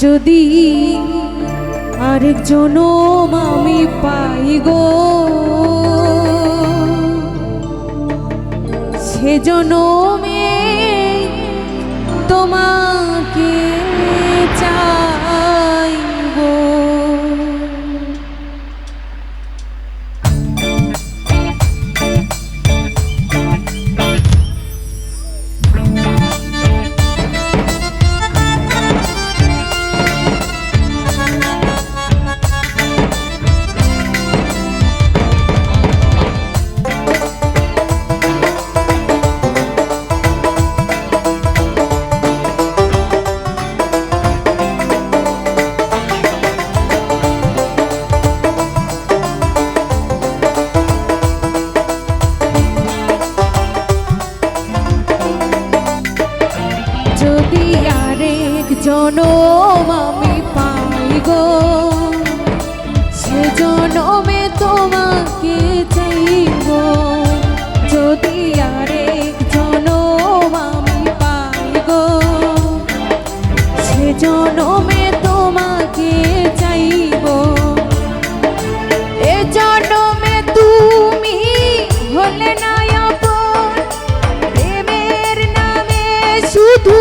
যদি আরেকজন আমি পাই গো সে জনম আমি পাই গো। তোমাকে চাইব যদি আরেক জনম আমি পাই গো তোমাকে চাইব এ তুমি শুধু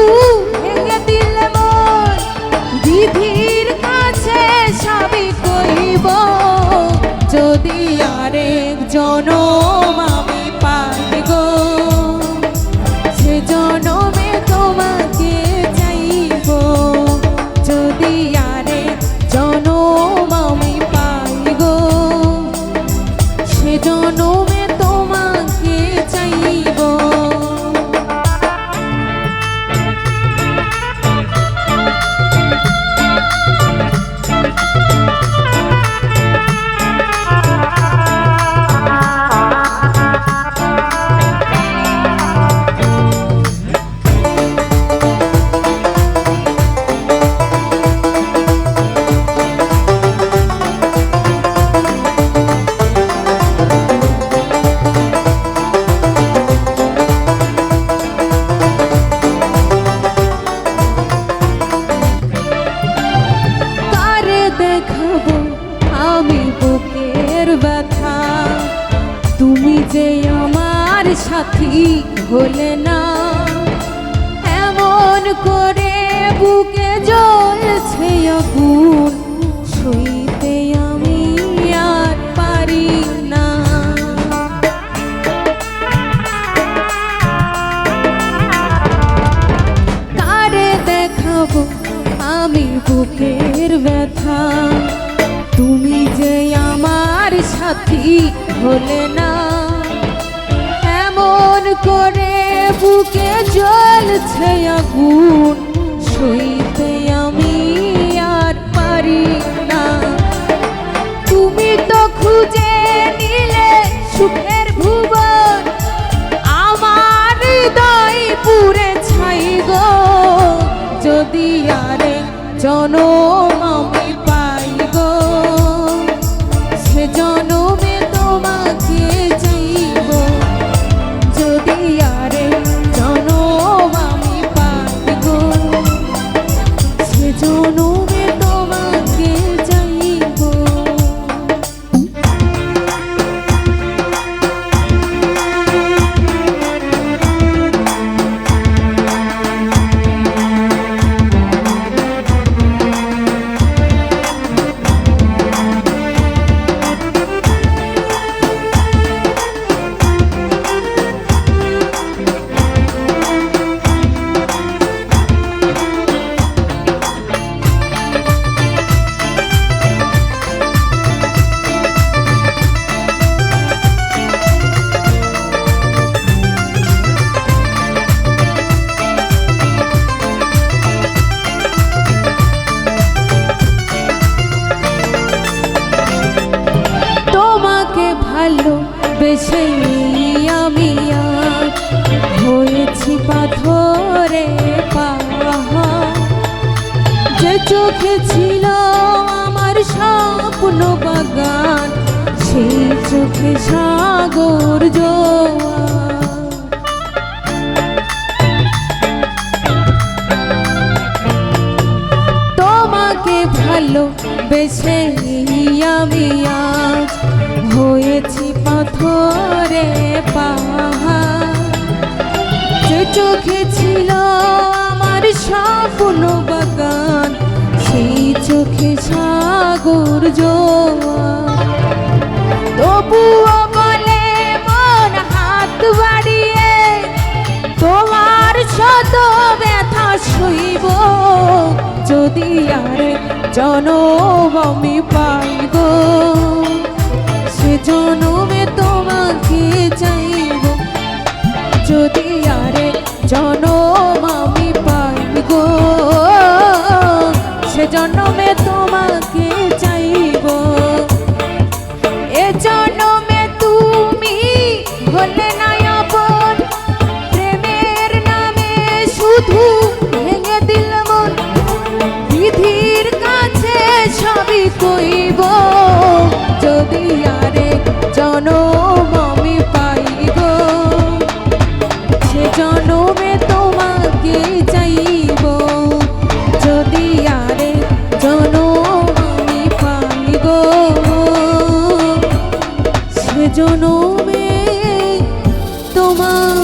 জনম আমি বুকের ব্যথা। তুমি যে আমার সাথী হলে না। এমন করে বুকে জ্বলছে আগুন। সইতে আমি আর পারি না। কারে দেখাবো আমি বুকের ব্যথা। তুমি যে আমার সাথী হলে না, এমন করে বুকে জ্বলছে আগুন, সইতে আমি আর পারি না। তুমি তো খুঁজে নিলে সুখের ভুবন, আমার হৃদয় পুরে ছাই গো। যদি আরে জনম সেই আমি হয়েছি পাথরে পাহা যে চোখে ছিল আমার স্বপ্ন বাগান, সেই চোখে সাগর জোয়া তোমাকে ভালো বেছে আমি আজ হয়েছি পাথরে পাহাড়। যে চোখে ছিল আমার স্বপ্ন বাগান, সেই চোখে সাগর জোয়ার। তবুও বলে মন হাত বাড়িয়ে তোমার শত ব্যথা সইব, যদি আর জনম আমি পাইব। জনমে তোমাকে চাইব। যদি আরে জন জনমে তোমার